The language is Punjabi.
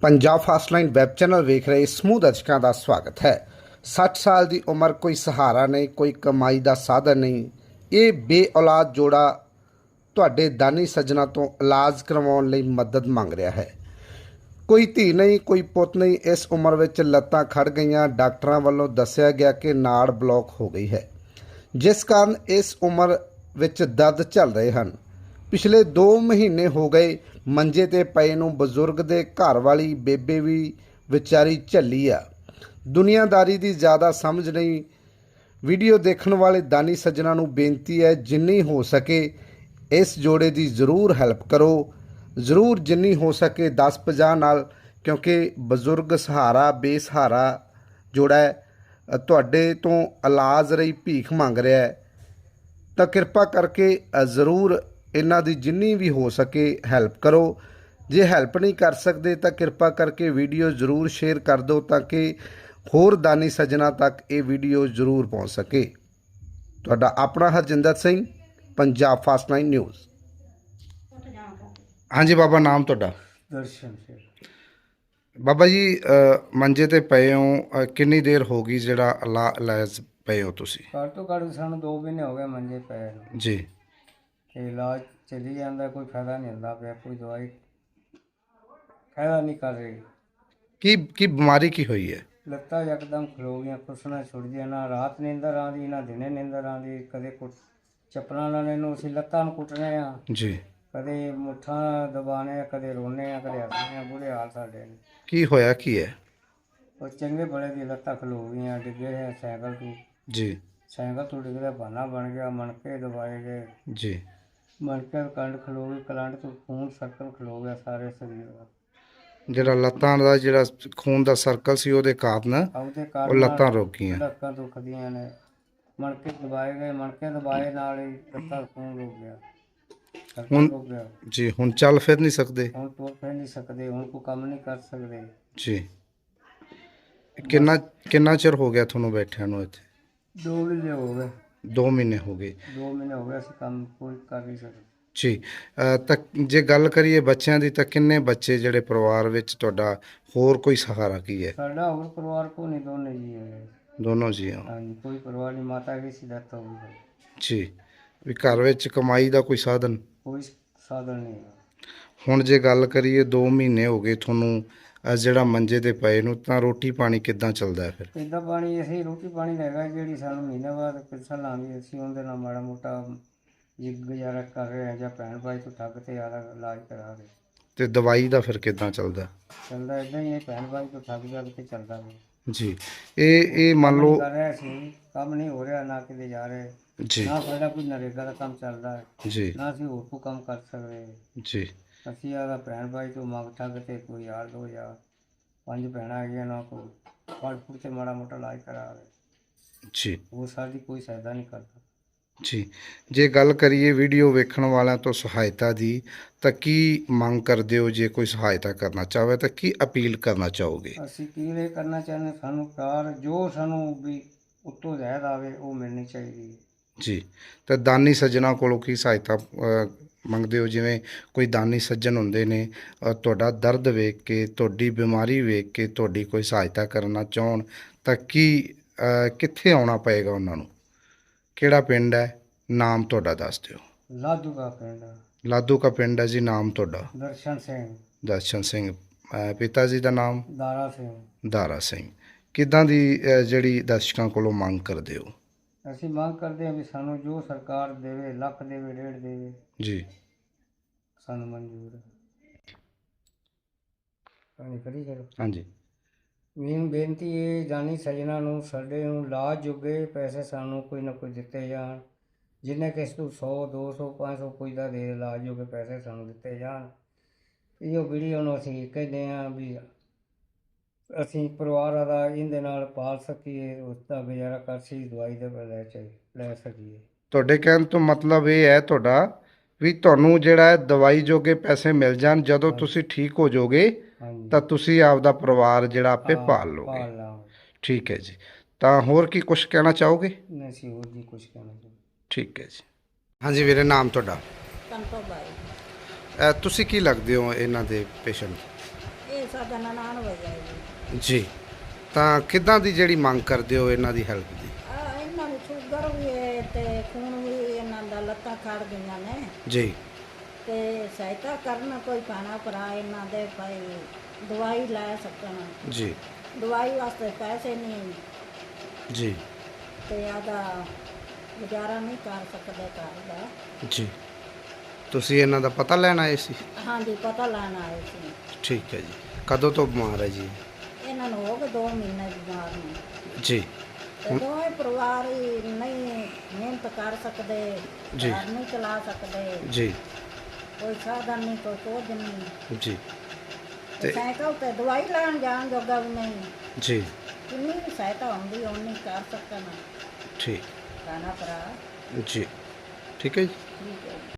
ਪੰਜਾਬ ਫਾਸਟਲਾਈਨ ਵੈਬ ਚੈਨਲ ਵੇਖ ਰਹੇ ਸਮੂਹ ਦਰਸ਼ਕਾਂ ਦਾ ਸਵਾਗਤ ਹੈ। 60 ਸਾਲ ਦੀ ਉਮਰ ਕੋਈ ਸਹਾਰਾ ਨਹੀਂ, ਕੋਈ ਕਮਾਈ ਦਾ ਸਾਧਨ ਨਹੀਂ। ਇਹ ਬੇਔਲਾਦ ਜੋੜਾ ਤੁਹਾਡੇ ਦਾਨੀ ਸੱਜਣਾ ਤੋਂ ਇਲਾਜ ਕਰਵਾਉਣ ਲਈ ਮਦਦ ਮੰਗ ਰਿਹਾ ਹੈ। ਕੋਈ ਧੀ ਨਹੀਂ, ਕੋਈ ਪੁੱਤ ਨਹੀਂ, ਇਸ ਉਮਰ ਵਿੱਚ ਲੱਤਾਂ ਖੜ ਗਈਆਂ। ਡਾਕਟਰਾਂ ਵੱਲੋਂ ਦੱਸਿਆ ਗਿਆ ਕਿ ਨਾੜ ਬਲੌਕ ਹੋ ਗਈ ਹੈ। ਜਿਸ ਕਾਰਨ ਇਸ ਉਮਰ ਵਿੱਚ ਦਰਦ ਚੱਲ ਰਹੇ ਹਨ। ਪਿਛਲੇ 2 ਮਹੀਨੇ ਹੋ ਗਏ ਮੰਜੇ ਤੇ ਪਏ ਨੂੰ ਬਜ਼ੁਰਗ ਦੇ ਘਰ ਵਾਲੀ ਬੇਬੇ ਵੀ ਵਿਚਾਰੀ ਝੱਲੀ ਆ। ਦੁਨੀਆਦਾਰੀ ਦੀ ਜ਼ਿਆਦਾ ਸਮਝ ਨਹੀਂ। ਵੀਡੀਓ ਦੇਖਣ ਵਾਲੇ ਦਾਨੀ ਸੱਜਣਾ ਨੂੰ ਬੇਨਤੀ ਹੈ, ਜਿੰਨੀ ਹੋ ਸਕੇ ਇਸ ਜੋੜੇ ਦੀ ਜ਼ਰੂਰ ਹੈਲਪ ਕਰੋ। ਜ਼ਰੂਰ ਜਿੰਨੀ ਹੋ ਸਕੇ 10-50 ਨਾਲ, ਕਿਉਂਕਿ ਬਜ਼ੁਰਗ ਸਹਾਰਾ, ਬੇਸਹਾਰਾ ਜੋੜਾ ਹੈ। ਤੁਹਾਡੇ ਤੋਂ ਇਲਾਜ ਰਹੀ ਭੀਖ ਮੰਗ ਰਿਹਾ ਹੈ। ਤਾਂ ਕਿਰਪਾ ਕਰਕੇ ਜ਼ਰੂਰ ਇਹਨਾਂ ਦੀ ਜਿੰਨੀ ਵੀ ਹੋ ਸਕੇ ਹੈਲਪ ਕਰੋ। ਜੇ ਹੈਲਪ ਨਹੀਂ ਕਰ ਸਕਦੇ ਤਾਂ ਕਿਰਪਾ ਕਰਕੇ ਵੀਡੀਓ ਜ਼ਰੂਰ ਸ਼ੇਅਰ ਕਰ ਦਿਓ ਤਾਂ ਕਿ ਹੋਰ ਦਾਨੀ ਸੱਜਣਾ ਤੱਕ ਇਹ ਵੀਡੀਓ ਜ਼ਰੂਰ ਪਹੁੰਚ ਸਕੇ। ਤੁਹਾਡਾ ਆਪਣਾ ਹਰਜਿੰਦਰ ਸਿੰਘ ਪੰਜਾਬ ਫਾਸਟ 9 ਨਿਊਜ਼ ਹਾਂਜੀ ਬਾਬਾ ਨਾਮ ਤੁਹਾਡਾ? ਦਰਸ਼ਨ ਸਿੰਘ ਬਾਬਾ ਜੀ ਅ, ਮੰਜੇ ਤੇ ਪਏ ਹੋ ਅ, ਕਿੰਨੀ ਦੇਰ ਹੋ ਗਈ ਜਿਹੜਾ ਇਲਾ- ਇਲਾਜ ਪਏ ਹੋ ਤੁਸੀਂ? ਘੱਟ ਤੋਂ ਘੱਟ ਸਾਨੂੰ 2 ਮਹੀਨੇ ਹੋ ਗਏ ਮੰਜੇ ਪਏ ਨੂੰ। ਜੀ। ਤੇ ਇਲਾਜ ਚੱਲੀ ਜਾਂਦਾ ਕੋਈ ਫਾਇਦਾ ਨਹੀਂ ਹੁੰਦਾ ਪਿਆ ਕੋਈ ਦਵਾਈ ਫਾਇਦਾ ਨਹੀਂ ਕਰ ਰਹੀ। ਕੀ ਕੀ ਬਿਮਾਰੀ ਕੀ ਹੋਈ ਹੈ? ਲੱਤਾਂ ਯਕਦਮ ਖਲੋ ਗਈਆਂ ਕੁਰਸਣਾ ਛੁੱਟ ਗਿਆ ਨਾ ਰਾਤ ਨੀਂਦਰ ਆਉਂਦੀ ਨਾ ਦਿਨੇ ਨੀਂਦਰ ਆਉਂਦੀ ਕਦੇ ਕੁ ਚੱਪਲਾਂ ਨਾਲ ਇਹਨੂੰ ਅਸੀਂ ਲੱਤਾਂ ਨੂੰ ਕੁੱਟਨੇ ਆ ਜੀ। ਕਦੇ ਮੁੱਠਾਂ ਦਬਾਣੇ ਆ ਕਦੇ ਰੋਣੇ ਆ ਕਦੇ ਹੱਸਣੇ ਆ ਬੁਰੇ ਹਾਲ ਸਾਡੇ ਨੇ। ਕੀ ਹੋਇਆ ਕੀ ਹੈ? ਉਹ ਚੰਗੇ ਬੜੇ ਦੀ ਲੱਤਾਂ ਖਲੋ ਗਈਆਂ ਡਿੱਗੇ ਹੈ ਸਾਈਕਲ ਤੋਂ। ਜੀ। ਸਾਈਕਲ ਤੋਂ ਡਿੱਗਦਾ ਬਹਾਨਾ ਬਣ ਗਿਆ ਮਣਕੇ ਦਬਾਏ ਗਏ। ਜੀ। ਮਣਕੇ ਕੰਡ ਖਲੋ ਗਈ ਕਲੰਡ ਤੋਂ ਖੂਨ ਸਰਕਲ ਖਲੋ ਗਿਆ ਸਾਰੇ ਸਰੀਰ ਦਾ। ਜਿਹੜਾ ਲੱਤਾਂ ਦਾ ਜਿਹੜਾ ਖੂਨ ਦਾ ਸਰਕਲ ਸੀ ਉਹਦੇ ਕਾਰਨ ਉਹਦੇ ਉਹ ਲੱਤਾਂ ਰੁਕ ਗਈਆਂ ਲੱਤਾਂ ਦੁਖਦੀਆਂ ਨੇ। ਮਣਕੇ ਦਬਾਏ ਗਏ ਮਣਕੇ ਦਬਾਏ ਨਾਲ ਹੀ ਲੱਤਾਂ ਖੂਨ ਰੁਕ ਗਿਆ। ਹੁਣ- ਜੀ ਹੁਣ ਚੱਲ ਫਿਰ ਨਹੀਂ ਸਕਦੇ? ਹੁਣ ਤੁਰ ਫਿਰ ਨਹੀਂ ਸਕਦੇ ਹੁਣ ਕੋਈ ਕੰਮ ਨਹੀਂ ਕਰ ਸਕਦੇ। ਜੀ। ਕਿੰਨਾ ਕਿੰਨਾ ਚਿਰ ਹੋ ਗਿਆ ਤੁਹਾਨੂੰ ਬੈਠਿਆਂ ਨੂੰ ਇੱਥੇ? ਦੋ ਮਹੀਨੇ ਹੋ ਗਏ। 2 ਮਹੀਨੇ ਹੋ ਗਏ। ਦੋ ਮਹੀਨੇ ਹੋ ਗਏ ਅਸੀਂ ਕੰਮ ਕੋਈ ਕਰ ਨਹੀਂ ਸਕਦੇ ਜੀ ਤਾਂ ਜੇ ਗੱਲ ਕਰੀਏ ਬੱਚਿਆਂ ਦੀ ਤਾਂ ਕਿੰਨੇ ਬੱਚੇ ਜਿਹੜੇ ਪਰਿਵਾਰ ਵਿੱਚ ਤੁਹਾਡਾ ਹੋਰ ਕੋਈ ਸਹਾਰਾ ਕੀ ਹੈ? ਸਾਡਾ ਹੋਰ ਪਰਿਵਾਰ ਕੋ ਨਹੀਂ ਦੋਨੇ ਜੀ ਹੈ। ਦੋਨੋਂ ਜੀ ਹਾਂ। ਹਾਂਜੀ ਕੋਈ ਪਰਿਵਾਰ ਨਹੀਂ ਮਾਤਾ ਦੀ ਸੀ death ਹੋ ਗਈ ਜੀ ਵੀ ਘਰ ਵਿੱਚ ਕਮਾਈ ਦਾ ਕੋਈ ਸਾਧਨ? ਕੋਈ ਸਾਧਨ ਨਹੀਂ ਹੁਣ ਜੇ ਗੱਲ ਕਰੀਏ 2 ਮਹੀਨੇ ਹੋ ਗਏ ਤੁਹਾਨੂੰ ਅ, ਜਿਹੜਾ ਮੰਜੇ ਤੇ ਪਏ ਨੂੰ ਤਾਂ ਰੋਟੀ ਪਾਣੀ ਕਿੱਦਾਂ ਚੱਲਦਾ ਹੈ ਫਿਰ? ਇਦਾਂ ਪਾਣੀ ਅਸੀਂ ਰੋਟੀ ਪਾਣੀ ਲੈਗਾ ਜਿਹੜੀ ਸਾਨੂੰ ਮਹੀਨੇ ਬਾਅਦ ਪੈਨਸ਼ਨ ਲਾਉਂਦੀ ਅਸੀਂ ਉਹਦੇ ਨਾਲ ਮਾੜਾ ਮੋਟਾ ਜੀ ਗੁਜ਼ਾਰਾ ਕਰ ਰਹੇ ਹਾਂ ਜਾਂ ਭੈਣ ਭਾਈ ਤੋਂ ਠੱਗ ਤੇ ਆਦਾ ਇਲਾਜ ਕਰਾ ਰਹੇ ਤੇ ਦਵਾਈ ਦਾ ਫਿਰ ਕਿੱਦਾਂ ਚੱਲਦਾ? ਚੱਲਦਾ ਇਦਾਂ ਹੀ ਹੈ ਭੈਣ ਭਾਈ ਤੋਂ ਠੱਗ ਜਾ ਕੇ ਚੱਲਦਾ ਵਾ। ਜੀ ਇਹ ਇਹ ਮੰਨ ਲਓ ਕਰ ਰਿਹਾ ਸੀ ਕੰਮ ਨਹੀਂ ਹੋ ਰਿਹਾ ਨਾ ਕਿਤੇ ਜਾ ਰਹੇ। ਜੀ। ਨਾ ਸਾਡਾ ਕੋਈ ਨਰੇਗਾ ਦਾ ਕੰਮ ਚੱਲਦਾ ਹੈ। ਜੀ। ਨਾ ਅਸੀਂ ਹੋਰ ਕੋਈ ਕੰਮ ਕਰ ਸਕਦੇ। ਜੀ। ਅਸੀਂ ਆਦਾ ਭੈਣ ਭਾਈ ਤੋਂ ਮੰਗ ਠੱਗ ਤੇ ਕੋਈ ਯਾਰ ਦੋ ਯਾਰ ਪੰਜ ਭੈਣਾਂ ਹੈਗੀਆਂ ਨਾ ਕੋਈ ਫੜ ਫੁੜ ਤੇ ਮਾੜਾ ਮੋਟਾ ਇਲਾਜ ਕਰਾ ਰਹੇ ਜੀ। ਉਹ ਸਾਡੀ ਕੋਈ ਸਹਾਇਤਾ ਨਹੀਂ ਕਰਦਾ। ਜੀ। ਜੇ ਗੱਲ ਕਰੀਏ ਵੀਡੀਓ ਵੇਖਣ ਵਾਲਿਆਂ ਤੋਂ ਸਹਾਇਤਾ ਦੀ ਤਾਂ ਕੀ ਮੰਗ ਕਰਦੇ ਹੋ ਜੇ ਕੋਈ ਸਹਾਇਤਾ ਕਰਨਾ ਚਾਹਵੇ ਤਾਂ ਕੀ ਅਪੀਲ ਕਰਨਾ ਚਾਹੋਗੇ? ਅਸੀਂ ਕੀ ਇਹ ਕਰਨਾ ਚਾਹੁੰਦੇ? ਸਾਨੂੰ ਕਾਰ ਜੋ ਸਾਨੂੰ ਵੀ ਉੱਤੋਂ ਜ਼ਹਿਦ ਆਵੇ ਉਹ ਮਿਲਣੀ ਚਾਹੀਦੀ ਹੈ। ਜੀ। ਤਾਂ ਦਾਨੀ ਸੱਜਣਾ ਕੋਲੋਂ ਕੀ ਸਹਾਇਤਾ ਅ, ਮੰਗਦੇ ਹੋ? ਜਿਵੇਂ ਕੋਈ ਦਾਨੀ ਸੱਜਣ ਹੁੰਦੇ ਨੇ ਤੁਹਾਡਾ ਦਰਦ ਵੇਖ ਕੇ ਤੁਹਾਡੀ ਬਿਮਾਰੀ ਵੇਖ ਕੇ ਤੁਹਾਡੀ ਕੋਈ ਸਹਾਇਤਾ ਕਰਨਾ ਚਾਹਣ ਤਾਂ ਕੀ ਕਿੱਥੇ ਆਉਣਾ ਪਏਗਾ ਉਹਨਾਂ ਨੂੰ? ਕਿਹੜਾ ਪਿੰਡ ਹੈ? ਨਾਮ ਤੁਹਾਡਾ ਦੱਸ ਦਿਓ। ਲਾਧੂ ਦਾ ਪਿੰਡ। ਲਾਦੂ ਕਾ ਪਿੰਡ ਹੈ ਜੀ ਨਾਮ ਤੁਹਾਡਾ? ਦਰਸ਼ਨ ਸਿੰਘ। ਦਰਸ਼ਨ ਸਿੰਘ। ਪਿਤਾ ਜੀ ਦਾ ਨਾਮ? ਦਾਰਾ ਸਿੰਘ। ਦਾਰਾ ਸਿੰਘ। ਕਿੱਦਾਂ ਦੀ ਜਿਹੜੀ ਦਰਸ਼ਕਾਂ ਕੋਲੋਂ ਮੰਗ ਕਰਦੇ ਹੋ? ਅਸੀਂ ਮੰਗ ਕਰਦੇ ਹਾਂ ਵੀ ਸਾਨੂੰ ਜੋ ਸਰਕਾਰ ਦੇਵੇ ਲੱਖ ਦੇਵੇ ਡੇਢ ਦੇਵੇ ਜੀ। ਸਾਨੂੰ ਮਨਜ਼ੂਰ ਹੈ ਪਾਣੀ ਕਰੀ ਚਲੋ ਹਾਂਜੀ। ਮੇਨ ਬੇਨਤੀ ਇਹ ਜਾਨੀ ਸਜਣਾ ਨੂੰ ਸਾਡੇ ਨੂੰ ਲਾਜ ਜੋਗੇ ਪੈਸੇ ਸਾਨੂੰ ਕੋਈ ਨਾ ਕੋਈ ਦਿੱਤੇ ਜਾਣ। ਜਿੰਨੇ ਕਿਸ ਤੋਂ 100 200 500 ਕੋਈ ਦਾ ਦੇ ਲਾਜ ਜੋਗੇ ਪੈਸੇ ਸਾਨੂੰ ਦਿੱਤੇ ਜਾਣ। ਇਹੋ ਵੀਡੀਓ ਨੂੰ ਅਸੀਂ ਕਹਿੰਦੇ ਹਾਂ ਵੀ ਅਸੀਂ ਪਰਿਵਾਰ ਦਾ ਇਹਦੇ ਨਾਲ ਪਾਲ ਸਕੀਏ ਉਸ ਦਾ ਗੁਜ਼ਾਰਾ ਕਰ ਸੀ ਦਵਾਈ ਦੇ ਲੈ ਚਾਹੀ ਲੈ ਸਕੀਏ। ਤੁਹਾਡੇ ਕਹਿਣ ਤੋਂ ਮਤਲਬ ਇਹ ਹੈ ਤੁਹਾਡਾ ਵੀ ਤੁਹਾਨੂੰ ਜਿਹੜਾ ਹੈ ਦਵਾਈ ਜੋਗੇ ਪੈਸੇ ਮਿਲ ਜਾਣ ਜਦੋਂ ਤੁਸੀਂ ਠੀਕ ਹੋ ਜਾਓਗੇ ਹਾਂਜੀ। ਤਾਂ ਤੁਸੀਂ ਆਪਦਾ ਪਰਿਵਾਰ ਜਿਹੜਾ ਆਪੇ ਪਾਲ ਲਓਗੇ। ਪਾਲ ਲਾਂਗੇ। ਠੀਕ ਹੈ ਜੀ। ਤਾਂ ਹੋਰ ਕੀ ਕੁਝ ਕਹਿਣਾ ਚਾਹੋਗੇ? ਨਹੀਂ ਅਸੀਂ ਹੋਰ ਜੀ ਕੁਝ ਕਹਿਣਾ ਚਾਹੁੰਦੇ ਠੀਕ ਹੈ ਜੀ। ਹਾਂਜੀ ਵੀਰੇ ਨਾਮ ਤੁਹਾਡਾ? ਕੰਪਾ ਬਾਈ ਤੁਸੀਂ ਕੀ ਲੱਗਦੇ ਹੋ ਇਹਨਾਂ ਦੇ ਪੇਸ਼ੈਂਟ? ਇਹ ਸਾਡਾ ਨਨਾਣ ਵਜਾ ਜੀ। ਤਾਂ ਕਿੱਦਾਂ ਦੀ ਜਿਹੜੀ ਮੰਗ ਕਰਦੇ ਹੋ ਇਹਨਾਂ ਦੀ ਹੈਲਪ ਦੀ? ਆ ਇਹਨਾਂ ਨੂੰ ਸ਼ੂਗਰ ਵੀ ਹੈ ਤੇ ਖੂਨ ਵੀ ਇਹਨਾਂ ਦਾ ਲੱਤਾਂ ਖੜ ਗਈਆਂ ਨੇ। ਜੀ। ਤੇ ਸਹਾਇਤਾ ਕਰਨ ਕੋਈ ਪਾਣਾ ਭਰਾ ਇਹਨਾਂ ਦੇ ਭਾਈ ਦਵਾਈ ਲੈ ਸਕਣ। ਜੀ। ਦਵਾਈ ਵਾਸਤੇ ਪੈਸੇ ਨਹੀਂ। ਜੀ। ਤੇ ਆਦਾ ਗੁਜ਼ਾਰਾ ਨਹੀਂ ਕਰ ਸਕਦੇ ਘਰ ਦਾ। ਜੀ। ਤੁਸੀਂ ਇਹਨਾਂ ਦਾ ਪਤਾ ਲੈਣ ਆਏ ਸੀ? ਹਾਂਜੀ ਪਤਾ ਲੈਣ ਆਏ ਸੀ। ਠੀਕ ਹੈ ਜੀ। ਕਦੋਂ ਤੋਂ ਬਿਮਾਰ ਹੈ ਜੀ? ਇਹਨਾਂ ਨੂੰ ਹੋ ਗਏ 2 ਮਹੀਨੇ ਬਿਮਾਰ ਨੂੰ। ਜੀ। ਤੇ ਦੋਵੇਂ ਪਰਿਵਾਰ ਹੀ ਨਹੀਂ ਮਿਹਨਤ ਕਰ ਸਕਦੇ ਜੀ। ਘਰ ਨਹੀਂ ਚਲਾ ਸਕਦੇ। ਜੀ। ਕੋਈ ਸਾਧਨ ਨਹੀਂ ਕੋਈ ਕੁਝ ਨਹੀਂ। ਜੀ। ਤੇ ਤੇ- ਸਾਈਕਲ ਤੇ ਦਵਾਈ ਲੈਣ ਜਾਣ ਜੋਗਾ ਵੀ ਨਹੀਂ। ਜੀ। ਕਿੰਨੀ ਵੀ ਸਹਾਇਤਾ ਹੁੰਦੀ ਓਨੀ ਕਰ ਸਕਣ। ਠੀਕ। ਕਾਨਾ ਭਰਾ। ਜੀ। ਠੀਕ ਹੈ ਜੀ। ਠੀਕ ਹੈ